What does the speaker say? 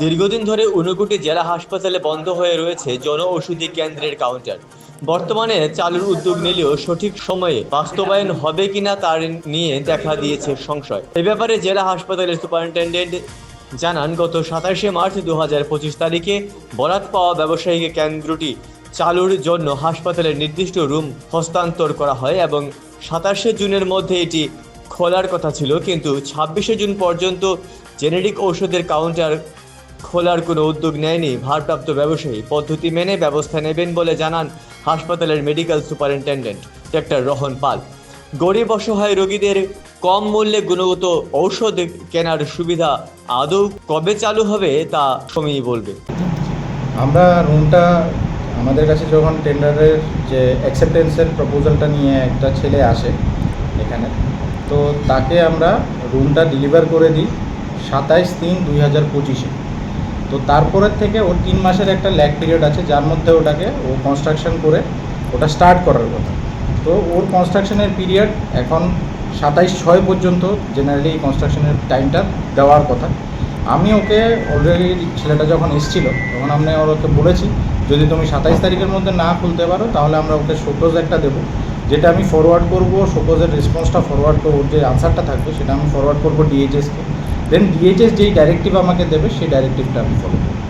দীর্ঘদিন ধরে ঊনকোটি জেলা হাসপাতালে বন্ধ হয়ে রয়েছে জন কেন্দ্রের কাউন্টার। বর্তমানে চালুর উদ্যোগ নিলেও সঠিক সময়ে বাস্তবায়ন হবে কিনা তার নিয়ে দেখা দিয়েছে সংশয়। এ ব্যাপারে জেলা হাসপাতালের সুপারিনটেন্ডেন্ট জানান, গত সাতাশে মার্চ দু হাজার পঁচিশ তারিখে বরাত পাওয়া ব্যবসায়িক কেন্দ্রটি চালুর জন্য হাসপাতালের নির্দিষ্ট রুম হস্তান্তর করা হয় এবং সাতাশে জুনের মধ্যে এটি খোলার কথা ছিল, কিন্তু ছাব্বিশে জুন পর্যন্ত জেনেরিক ঔষধের কাউন্টার খোলার কোনো উদ্যোগ নেয়নি ভারপ্রাপ্ত ব্যবসায়ী। পদ্ধতি মেনে ব্যবস্থা নেবেন বলে জানান হাসপাতালের medical superintendent doctor Rohan Pal. গরিব অসহায় রোগীদের কম মূল্যে গুণগত ঔষধ কেনার সুবিধা আদৌ কবে চালু হবে তা সময়ই বলবে। আমরা রুমটা আমাদের কাছে যখন টেন্ডারের যে অ্যাকসেপ্টেন্সের প্রপোজালটা নিয়ে একটা ছেলে আসে এখানে, তো তাকে আমরা রুমটা ডেলিভার করে দিই সাতাইশ তিন দুই হাজার পঁচিশে। তো তারপরের থেকে ওর তিন মাসের একটা ল্যাগ পিরিয়ড আছে, যার মধ্যে ওটাকে ও কনস্ট্রাকশন করে ওটা স্টার্ট করার কথা। তো ওর কনস্ট্রাকশনের পিরিয়ড এখন সাতাইশ ছয় পর্যন্ত জেনারেলি কনস্ট্রাকশনের টাইমটা দেওয়ার কথা। আমি ওকে অলরেডি ছেলেটা যখন এসেছিল, তখন আমি ওর ওকে বলেছি, যদি তুমি সাতাইশ তারিখের মধ্যে না খুলতে পারো, তাহলে আমরা ওকে শোকোজ একটা দেবো। যেটা আমি ফরওয়ার্ড করব শোকোজের রেসপন্সটা ফরওয়ার্ড করব, ওর যে আনসারটা থাকবে, সেটা আমি ফরওয়ার্ড করব ডিএইচএসকে দেন ডিএইচএস যেই ডাইরেক্টিভ আমাকে দেবে সেই ডাইরেক্টিভটা আমি ফলো করব।